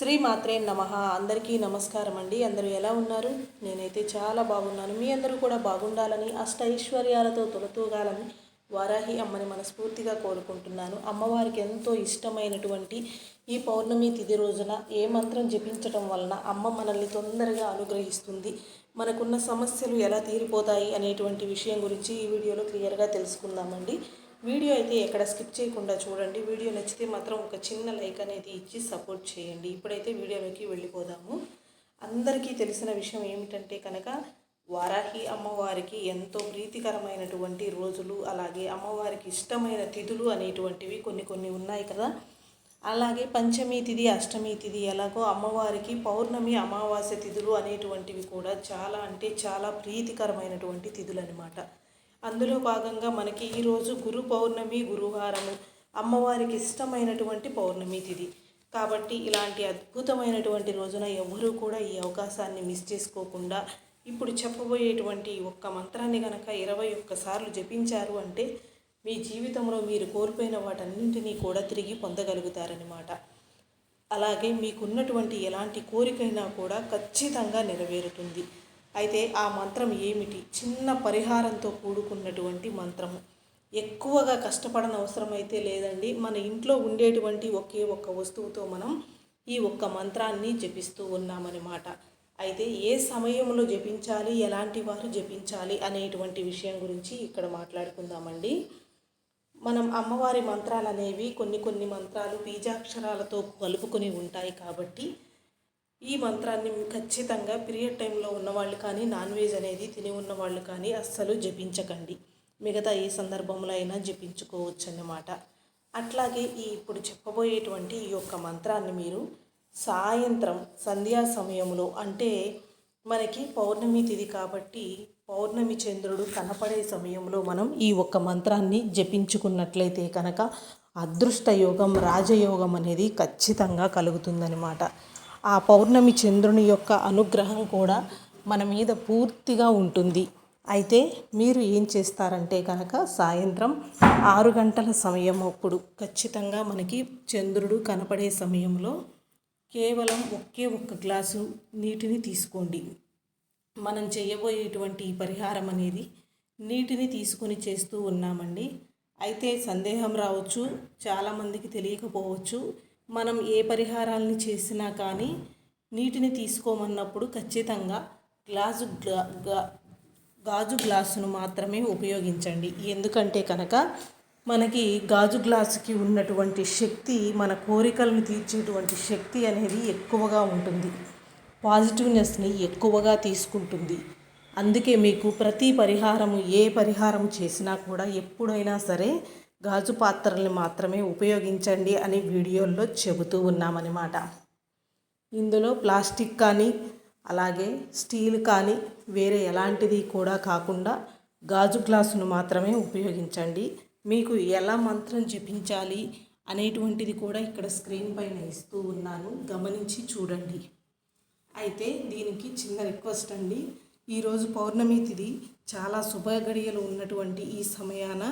శ్రీ మాత్రే నమ. అందరికీ నమస్కారం అండి. అందరూ ఎలా ఉన్నారు? నేనైతే చాలా బాగున్నాను. మీ అందరూ కూడా బాగుండాలని అష్ట ఐశ్వర్యాలతో తొలతూగాలని వారాహి అమ్మని మనస్ఫూర్తిగా కోరుకుంటున్నాను. అమ్మవారికి ఎంతో ఇష్టమైనటువంటి ఈ పౌర్ణమి తిథి రోజున ఏ మంత్రం జపించటం వలన అమ్మ మనల్ని తొందరగా అనుగ్రహిస్తుంది. మనకున్న సమస్యలు ఎలా తీరిపోతాయి అనేటువంటి విషయం గురించి ఈ వీడియోలో క్లియర్గా తెలుసుకుందామండి. వీడియో అయితే ఎక్కడ స్కిప్ చేయకుండా చూడండి. వీడియో నచ్చితే మాత్రం ఒక చిన్న లైక్ అనేది ఇచ్చి సపోర్ట్ చేయండి. ఇప్పుడైతే వీడియోలోకి వెళ్ళిపోదాము. అందరికీ తెలిసిన విషయం ఏమిటంటే కనుక వారాహి అమ్మవారికి ఎంతో ప్రీతికరమైనటువంటి రోజులు అలాగే అమ్మవారికి ఇష్టమైన తిథులు అనేటువంటివి కొన్ని కొన్ని ఉన్నాయి కదా. అలాగే పంచమి తిథి అష్టమి తిథి ఎలాగో అమ్మవారికి పౌర్ణమి అమావాస్య తిథులు అనేటువంటివి కూడా చాలా అంటే చాలా ప్రీతికరమైనటువంటి తిథులు అనమాట అందులో భాగంగా మనకి ఈరోజు గురు పౌర్ణమి గురువారము అమ్మవారికి ఇష్టమైనటువంటి పౌర్ణమి తిది. కాబట్టి ఇలాంటి అద్భుతమైనటువంటి రోజున ఎవరూ కూడా ఈ అవకాశాన్ని మిస్ చేసుకోకుండా ఇప్పుడు చెప్పబోయేటువంటి ఒక్క మంత్రాన్ని గనక ఇరవై ఒక్కసార్లు జపించారు అంటే మీ జీవితంలో మీరు కోల్పోయిన వాటన్నింటినీ కూడా తిరిగి పొందగలుగుతారనమాట అలాగే మీకున్నటువంటి ఎలాంటి కోరికైనా కూడా ఖచ్చితంగా నెరవేరుతుంది. అయితే ఆ మంత్రం ఏమిటి? చిన్న పరిహారంతో కూడుకున్నటువంటి మంత్రము. ఎక్కువగా కష్టపడని అవసరం అయితే లేదండి. మన ఇంట్లో ఉండేటువంటి ఒకే ఒక్క వస్తువుతో మనం ఈ ఒక్క మంత్రాన్ని జపిస్తూ ఉన్నామన్నమాట. అయితే ఏ సమయంలో జపించాలి? ఎలాంటి వారు జపించాలి? అనేటువంటి విషయం గురించి ఇక్కడ మాట్లాడుకుందామండి. మనం అమ్మవారి మంత్రాలు అనేవి కొన్ని కొన్ని మంత్రాలు బీజాక్షరాలతో కలుపుకొని ఉంటాయి కాబట్టి ఈ మంత్రాన్ని ఖచ్చితంగా పీరియడ్ టైంలో ఉన్నవాళ్ళు కానీ నాన్ వెజ్ అనేది తిని ఉన్న వాళ్ళు కానీ అస్సలు జపించకండి. మిగతా ఏ సందర్భంలో అయినా జపించుకోవచ్చు అన్నమాట అట్లాగే ఈ ఇప్పుడు చెప్పబోయేటువంటి ఈ యొక్క మంత్రాన్ని మీరు సాయంత్రం సంధ్యా సమయంలో అంటే మనకి పౌర్ణమి తిది కాబట్టి పౌర్ణమి చంద్రుడు కనపడే సమయంలో మనం ఈ ఒక్క మంత్రాన్ని జపించుకున్నట్లయితే కనుక అదృష్ట యోగం రాజయోగం అనేది ఖచ్చితంగా కలుగుతుందనమాట ఆ పౌర్ణమి చంద్రుని యొక్క అనుగ్రహం కూడా మన మీద పూర్తిగా ఉంటుంది. అయితే మీరు ఏం చేస్తారంటే కనుక సాయంత్రం ఆరు గంటల సమయం అప్పుడు ఖచ్చితంగా మనకి చంద్రుడు కనపడే సమయంలో కేవలం ఒకే ఒక్క గ్లాసు నీటిని తీసుకోండి. మనం చేయబోయేటువంటి పరిహారం అనేది నీటిని తీసుకొని చేస్తూ ఉన్నామండి. అయితే సందేహం రావచ్చు చాలామందికి తెలియకపోవచ్చు. మనం ఏ పరిహారాలని చేసినా కానీ నీటిని తీసుకోమన్నప్పుడు ఖచ్చితంగా గ్లాసు గాజు గ్లాసును మాత్రమే ఉపయోగించండి. ఎందుకంటే కనుక మనకి గాజు గ్లాసుకి ఉన్నటువంటి శక్తి మన కోరికలను తీర్చేటువంటి శక్తి అనేది ఎక్కువగా ఉంటుంది. పాజిటివ్నెస్ని ఎక్కువగా తీసుకుంటుంది. అందుకే మీకు ప్రతి పరిహారము ఏ పరిహారం చేసినా కూడా ఎప్పుడైనా సరే గాజు పాత్రల్ని మాత్రమే ఉపయోగించండి అని వీడియోల్లో చెబుతూ ఉన్నామన్నమాట. ఇందులో ప్లాస్టిక్ కానీ అలాగే స్టీల్ కానీ వేరే ఎలాంటిది కూడా కాకుండా గాజు గ్లాసును మాత్రమే ఉపయోగించండి. మీకు ఎలా మంత్రం జపించాలి అనేటువంటిది కూడా ఇక్కడ స్క్రీన్ పైన ఇస్తూ ఉన్నాను. గమనించి చూడండి. అయితే దీనికి చిన్న రిక్వెస్ట్ అండి. ఈరోజు పౌర్ణమి తిది చాలా శుభ గడియలు ఉన్నటువంటి ఈ సమయాన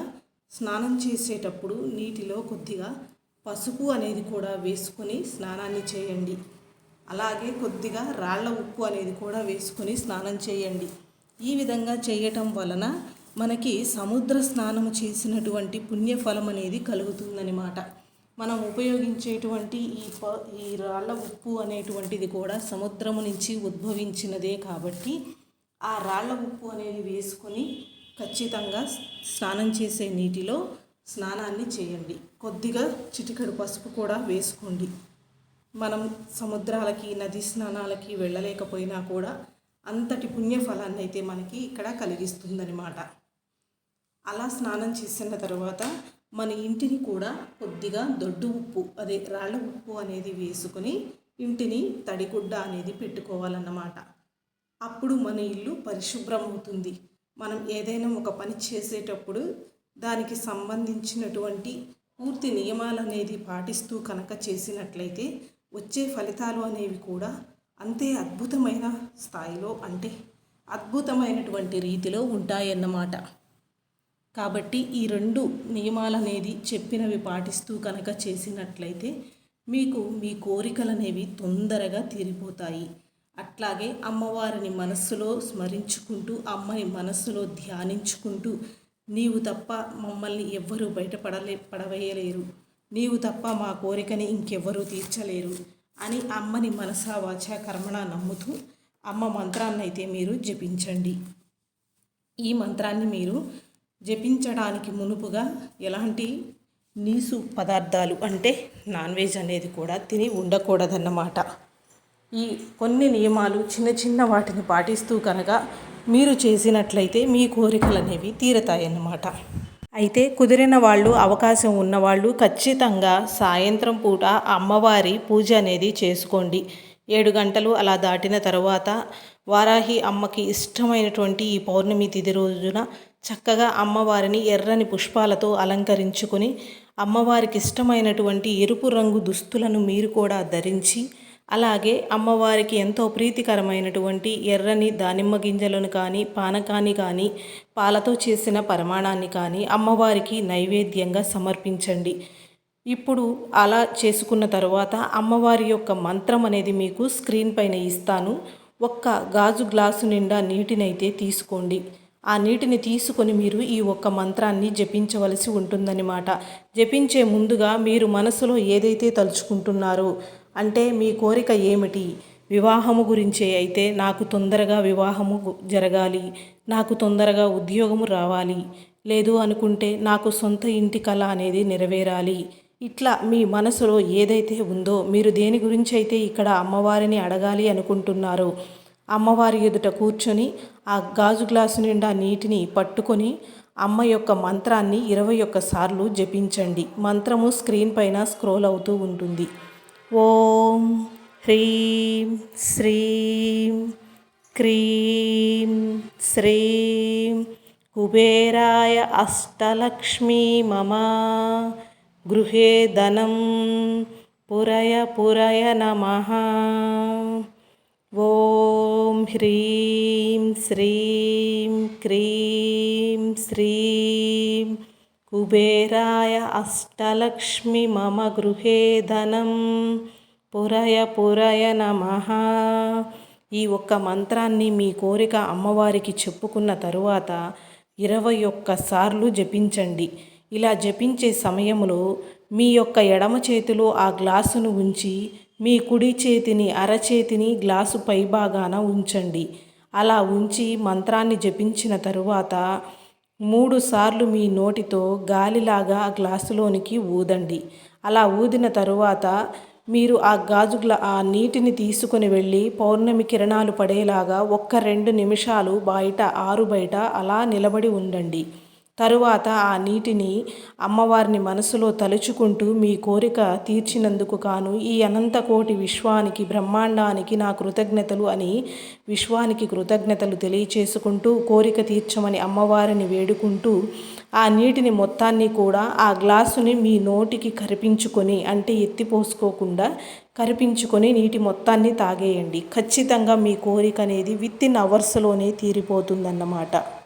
స్నానం చేసేటప్పుడు నీటిలో కొద్దిగా పసుపు అనేది కూడా వేసుకొని స్నానాన్ని చేయండి. అలాగే కొద్దిగా రాళ్ళ ఉప్పు అనేది కూడా వేసుకొని స్నానం చేయండి. ఈ విధంగా చేయటం వలన మనకి సముద్ర స్నానం చేసినటువంటి పుణ్యఫలం అనేది కలుగుతుందన్నమాట. మనం ఉపయోగించేటువంటి ఈ ప ఈ రాళ్ళ ఉప్పు అనేటువంటిది కూడా సముద్రము నుంచి ఉద్భవించినదే కాబట్టి ఆ రాళ్ళ ఉప్పు అనేది వేసుకొని ఖచ్చితంగా స్నానం చేసే నీటిలో స్నానాన్ని చేయండి. కొద్దిగా చిటికడు పసుపు కూడా వేసుకోండి. మనం సముద్రాలకి నది స్నానాలకి వెళ్ళలేకపోయినా కూడా అంతటి పుణ్యఫలాన్ని అయితే మనకి ఇక్కడ కలిగిస్తుందనమాట అలా స్నానం చేసిన తర్వాత మన ఇంటిని కూడా కొద్దిగా దొడ్డు ఉప్పు అదే రాళ్ళ ఉప్పు అనేది వేసుకొని ఇంటిని తడిగుడ్డ అనేది పెట్టుకోవాలన్నమాట. అప్పుడు మన ఇల్లు పరిశుభ్రం అవుతుంది మనం ఏదైనా ఒక పని చేసేటప్పుడు దానికి సంబంధించినటువంటి పూర్తి నియమాలు అనేది పాటిస్తూ కనుక చేసినట్లయితే వచ్చే ఫలితాలు అనేవి కూడా అంతే అద్భుతమైన స్థాయిలో అంటే అద్భుతమైనటువంటి రీతిలో ఉంటాయన్నమాట. కాబట్టి ఈ రెండు నియమాలు అనేది చెప్పినవి పాటిస్తూ కనుక చేసినట్లయితే మీకు మీ కోరికలు అనేవి తొందరగా తీరిపోతాయి. అట్లాగే అమ్మవారిని మనస్సులో స్మరించుకుంటూ అమ్మని మనస్సులో ధ్యానించుకుంటూ నీవు తప్ప మమ్మల్ని ఎవ్వరూ బయటపడలే పడవేయలేరు. నీవు తప్ప మా కోరికని ఇంకెవ్వరూ తీర్చలేరు అని అమ్మని మనసా వాచ కర్మణ నమ్ముతూ అమ్మ మంత్రాన్ని అయితే మీరు జపించండి. ఈ మంత్రాన్ని మీరు జపించడానికి మునుపుగా ఎలాంటి నీసు పదార్థాలు అంటే నాన్ వెజ్ అనేది కూడా తిని ఉండకూడదన్నమాట. ఈ కొన్ని నియమాలు చిన్న చిన్న వాటిని పాటిస్తూ కనుక మీరు చేసినట్లయితే మీ కోరికలు అనేవి తీరతాయన్నమాట. అయితే కుదిరిన వాళ్ళు అవకాశం ఉన్నవాళ్ళు ఖచ్చితంగా సాయంత్రం పూట అమ్మవారి పూజ అనేది చేసుకోండి. ఏడు గంటలు అలా దాటిన తర్వాత వారాహి అమ్మకి ఇష్టమైనటువంటి ఈ పౌర్ణమి తిథి రోజున చక్కగా అమ్మవారిని ఎర్రని పుష్పాలతో అలంకరించుకొని అమ్మవారికి ఇష్టమైనటువంటి ఎరుపు రంగు దుస్తులను మీరు కూడా ధరించి అలాగే అమ్మవారికి ఎంతో ప్రీతికరమైనటువంటి ఎర్రని దానిమ్మ గింజలను కానీ పానకాన్ని కానీ పాలతో చేసిన పరమాణాన్ని కానీ అమ్మవారికి నైవేద్యంగా సమర్పించండి. ఇప్పుడు అలా చేసుకున్న తర్వాత అమ్మవారి యొక్క మంత్రం అనేది మీకు స్క్రీన్ పైన ఇస్తాను. ఒక్క గాజు గ్లాసు నిండా నీటినైతే తీసుకోండి. ఆ నీటిని తీసుకొని మీరు ఈ ఒక్క మంత్రాన్ని జపించవలసి ఉంటుందన్నమాట. జపించే ముందుగా మీరు మనసులో ఏదైతే తలుచుకుంటున్నారో అంటే మీ కోరిక ఏమిటి? వివాహము గురించే అయితే నాకు తొందరగా వివాహము జరగాలి. నాకు తొందరగా ఉద్యోగము రావాలి. లేదు అనుకుంటే నాకు సొంత ఇంటి కళ అనేది నెరవేరాలి. ఇట్లా మీ మనసులో ఏదైతే ఉందో మీరు దేని గురించి అయితే ఇక్కడ అమ్మవారిని అడగాలి అనుకుంటున్నారో అమ్మవారి ఎదుట కూర్చొని ఆ గాజు గ్లాసు నిండా నీటిని పట్టుకొని అమ్మ యొక్క మంత్రాన్ని ఇరవై ఒక్క సార్లు జపించండి. మంత్రము స్క్రీన్ పైన స్క్రోల్ అవుతూ ఉంటుంది. ఓం హ్రీం శ్రీం క్రీం శ్రీం కుబేరాయ అష్టలక్ష్మీ మమ గృహే ధనం పురయ పురయ నమ. ఓం హ్రీం శ్రీం క్రీం శ్రీం కుబేరాయ అష్టలక్ష్మి మమ గృహే ధనం. పురయ పురయ నమ. ఈ ఒక్క మంత్రాన్ని మీ కోరిక అమ్మవారికి చెప్పుకున్న తరువాత ఇరవై ఒక్కసార్లు జపించండి. ఇలా జపించే సమయంలో మీ యొక్క ఎడమ చేతిలో ఆ గ్లాసును ఉంచి మీ కుడి చేతిని అరచేతిని గ్లాసు పైభాగాన ఉంచండి. అలా ఉంచి మంత్రాన్ని జపించిన తరువాత మూడు సార్లు మీ నోటితో గాలిలాగా ఆ గ్లాసులోనికి ఊదండి. అలా ఊదిన తరువాత మీరు ఆ గాజు గ్లా ఆ నీటిని తీసుకొని వెళ్ళి పౌర్ణమి కిరణాలు పడేలాగా ఒక్క రెండు నిమిషాలు బయట ఆరు బయట అలా నిలబడి ఉండండి. తరువాత ఆ నీటిని అమ్మవారిని మనసులో తలుచుకుంటూ మీ కోరిక తీర్చినందుకు కాను ఈ అనంతకోటి విశ్వానికి బ్రహ్మాండానికి నా కృతజ్ఞతలు అని విశ్వానికి కృతజ్ఞతలు తెలియచేసుకుంటూ కోరిక తీర్చమని అమ్మవారిని వేడుకుంటూ ఆ నీటిని మొత్తాన్ని కూడా ఆ గ్లాసుని మీ నోటికి కరిపించుకొని అంటే ఎత్తిపోసుకోకుండా కరిపించుకొని నీటి మొత్తాన్ని తాగేయండి. ఖచ్చితంగా మీ కోరిక అనేది విత్ ఇన్ అవర్స్లోనే తీరిపోతుందన్నమాట.